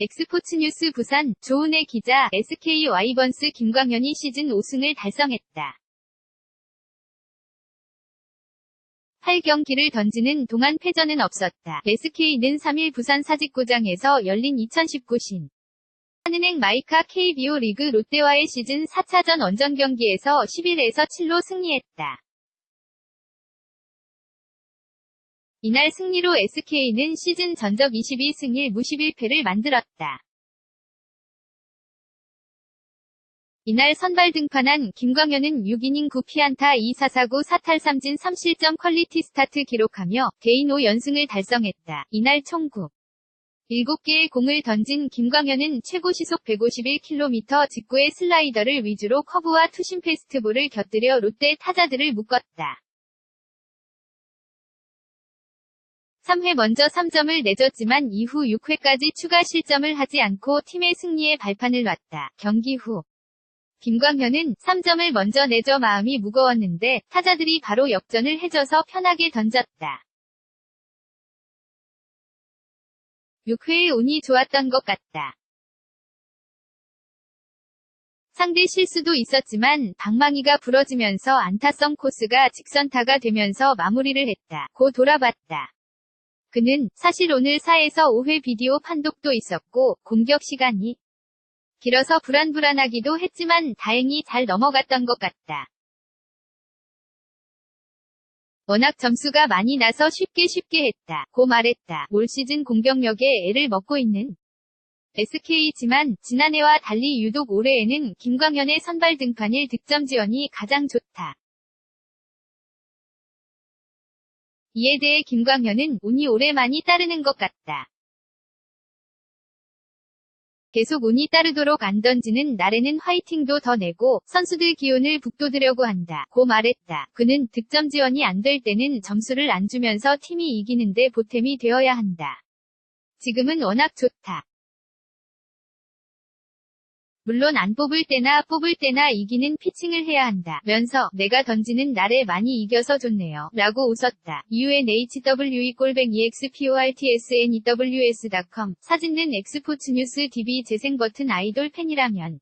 엑스포츠뉴스 부산 조은혜 기자 SK 와이번스 김광현이 시즌 5승을 달성했다. 8경기를 던지는 동안 패전은 없었다. SK는 3일 부산 사직구장에서 열린 2019 신. 한은행 마이카 KBO 리그 롯데와의 시즌 4차전 원정 경기에서 11에서 7로 승리했다. 이날 승리로 SK는 시즌 전적 22승 1무 11패를 만들었다. 이날 선발 등판한 김광현은 6이닝 9피안타 2사사구 4탈3진 3실점 퀄리티 스타트 기록하며 개인 5연승을 달성했다. 이날 총구 7개의 공을 던진 김광현은 최고 시속 151km 직구의 슬라이더를 위주로 커브와 투심 페스트볼을 곁들여 롯데 타자들을 묶었다. 3회 먼저 3점을 내줬지만 이후 6회까지 추가 실점을 하지 않고 팀의 승리에 발판을 놨다. 경기 후 김광현은 3점을 먼저 내줘 마음이 무거웠는데 타자들이 바로 역전을 해줘서 편하게 던졌다. 6회에 운이 좋았던 것 같다. 상대 실수도 있었지만 방망이가 부러지면서 안타성 코스가 직선타가 되면서 마무리를 했다. 고 돌아봤다. 그는 사실 오늘 4에서 5회 비디오 판독도 있었고 공격 시간이 길어서 불안불안하기도 했지만 다행히 잘 넘어갔던 것 같다. 워낙 점수가 많이 나서 쉽게 쉽게 했다. 고 말했다. 올 시즌 공격력에 애를 먹고 있는 SK지만 지난해와 달리 유독 올해에는 김광현의 선발 등판일 득점 지원이 가장 좋다. 이에 대해 김광현은 운이 올해 많이 따르는 것 같다. 계속 운이 따르도록 안 던지는 날에는 화이팅도 더 내고 선수들 기운을 북돋으려고 한다. 고 말했다. 그는 득점 지원이 안 될 때는 점수를 안 주면서 팀이 이기는데 보탬이 되어야 한다. 지금은 워낙 좋다. 물론 안 뽑을 때나 뽑을 때나 이기는 피칭을 해야 한다. 면서 내가 던지는 날에 많이 이겨서 좋네요. 라고 웃었다. UNHWE 꼴뱅 EXPORTSNEWS.com 사진는 엑스포츠 뉴스 DB 재생 버튼 아이돌 팬이라면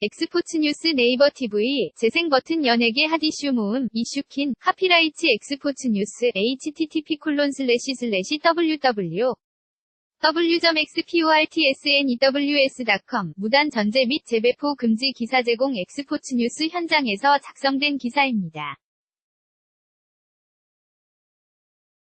엑스포츠 뉴스 네이버 TV 재생 버튼 연예계 핫이슈 모음 이슈킨 카피라이츠 엑스포츠 뉴스 http 콜론 슬래시 슬래시 www w.xportsnews.com 무단 전제 및 재배포 금지 기사 제공 엑스포츠 뉴스 현장에서 작성된 기사입니다.